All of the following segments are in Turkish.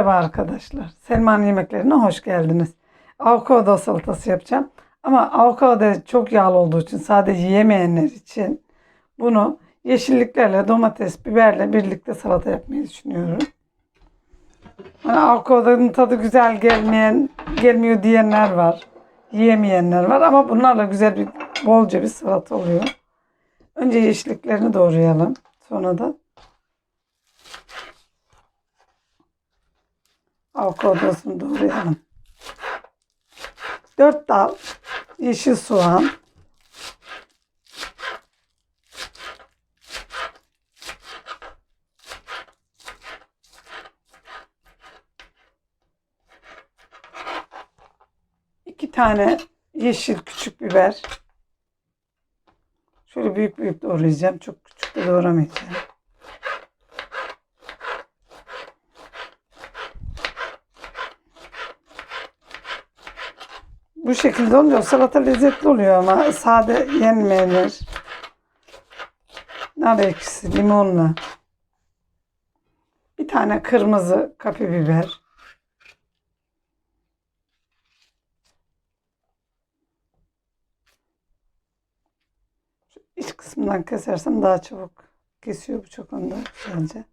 Merhaba arkadaşlar. Selma'nın yemeklerine hoş geldiniz. Avokado salatası yapacağım. Ama avokado çok yağlı olduğu için sadece yemeyenler için bunu yeşilliklerle, domates, biberle birlikte salata yapmayı düşünüyorum. Hani avokadonun tadı güzel gelmeyen, gelmiyor diyenler var. Yiyemeyenler var ama bunlarla güzel bir bolca bir salata oluyor. Önce yeşilliklerini doğrayalım. Sonra da avokadosunu doğrayalım. 4 dal yeşil soğan. iki tane yeşil küçük biber. Şöyle büyük büyük doğrayacağım. Çok küçük de doğramayacağım. Bu şekilde olunca o salata lezzetli oluyor ama sade yenmeyenler. Nar ekşisi, limonla. Bir tane kırmızı kapya biber. Şu iç kısmından kesersem daha çabuk kesiyor bu çok onda güzelce.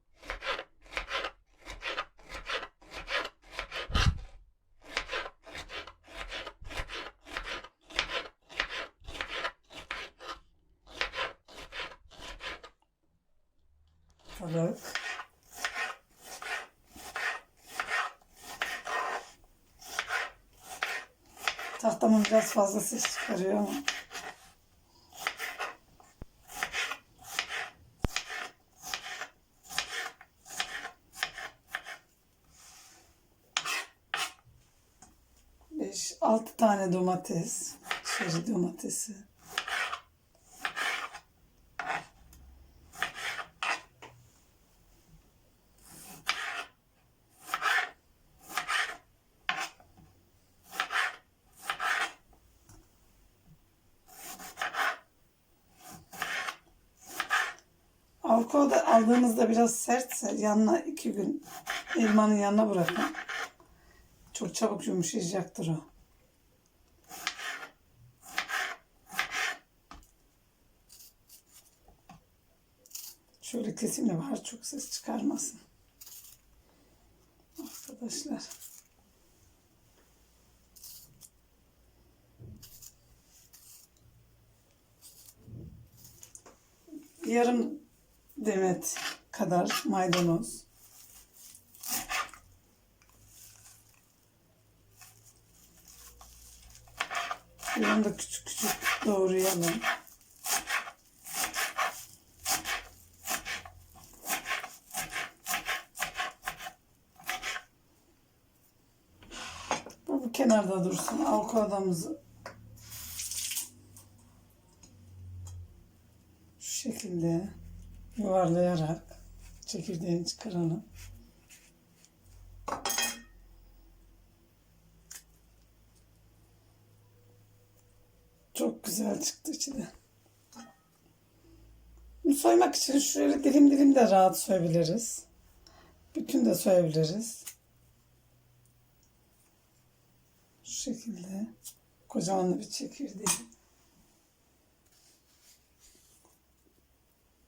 Evet. Tahtamın biraz fazla ses çıkarıyor ama. Beş, altı tane domates. Çeri domatesi. Avokado aldığınızda biraz sertse yanına iki gün elmanın yanına bırakın. Çok çabuk yumuşayacaktır o. Şöyle kesimle var çok ses çıkarmasın. Arkadaşlar. Yarım demet kadar maydanoz. Bunu da küçük küçük doğrayalım. Bu, bu kenarda dursun. Avokadomuzu şu şekilde yuvarlayarak çekirdeğini çıkaralım. Çok güzel çıktı içi de. Bunu soymak için şöyle dilim dilim de rahat soyabiliriz. Bütün de soyabiliriz. Şu şekilde kocaman bir çekirdeği.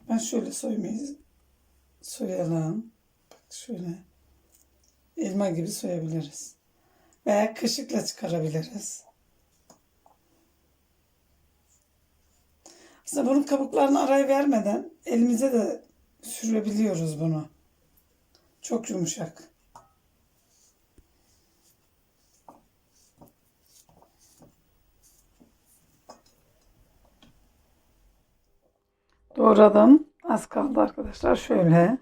Ben şöyle soymayı soyalım. Bak şöyle elma gibi soyabiliriz. Veya kaşıkla çıkarabiliriz. Aslında bunun kabuklarını araya vermeden elimize de sürebiliyoruz bunu. Çok yumuşak. Doğradım. Az kaldı arkadaşlar. Şöyle.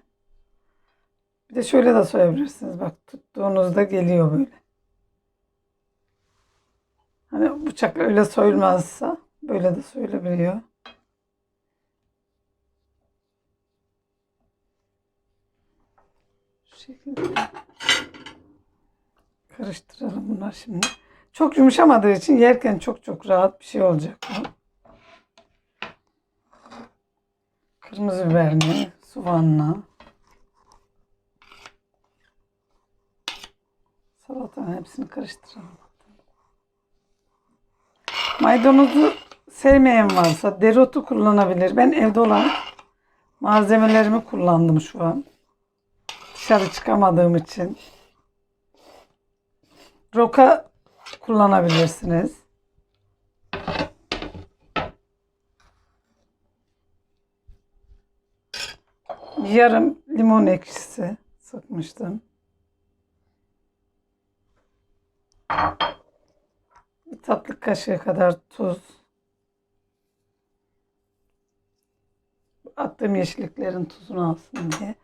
Bir de şöyle de soyabilirsiniz. Bak tuttuğunuzda geliyor böyle. Hani bıçakla öyle soyulmazsa böyle de soyulabiliyor. Şu şekilde. Karıştıralım bunlar şimdi. Çok yumuşamadığı için yerken çok çok rahat bir şey olacak bu. Kırmızı biberini, soğanla. Salatanın hepsini karıştıralım. Maydanozu sevmeyen varsa dereotu kullanabilir. Ben evde olan malzemelerimi kullandım şu an. Dışarı çıkamadığım için. Roka kullanabilirsiniz. Yarım limon ekşisi sıkmıştım. Bir tatlı kaşığı kadar tuz. Attığım yeşilliklerin tuzunu alsın diye.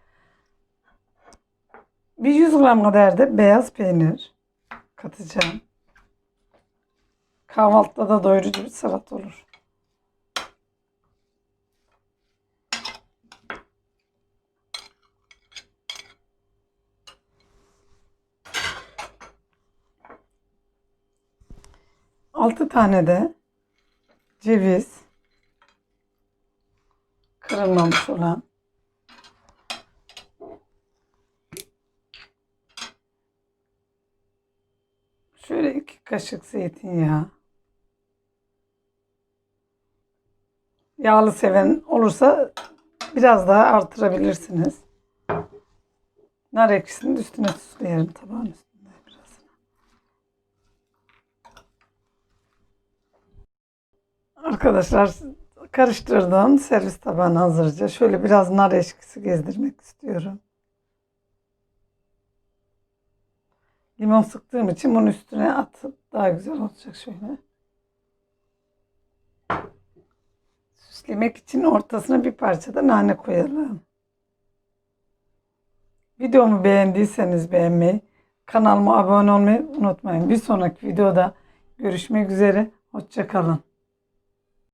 Bir 100 gram kadar da beyaz peynir katacağım. Kahvaltıda da doyurucu bir salata olur. Altı tane de ceviz kırılmamış olan şöyle iki kaşık zeytinyağı yağlı seven olursa biraz daha artırabilirsiniz. Nar ekşisini üstüne süsleyelim tabağın üstünde biraz. Arkadaşlar karıştırdım. Servis tabağına hazırca. Şöyle biraz nar eşkisi gezdirmek istiyorum. Limon sıktığım için bunun üstüne atıp daha güzel olacak şöyle. Süslemek için ortasına bir parça da nane koyalım. Videomu beğendiyseniz beğenmeyi, kanalıma abone olmayı unutmayın. Bir sonraki videoda görüşmek üzere. Hoşça kalın.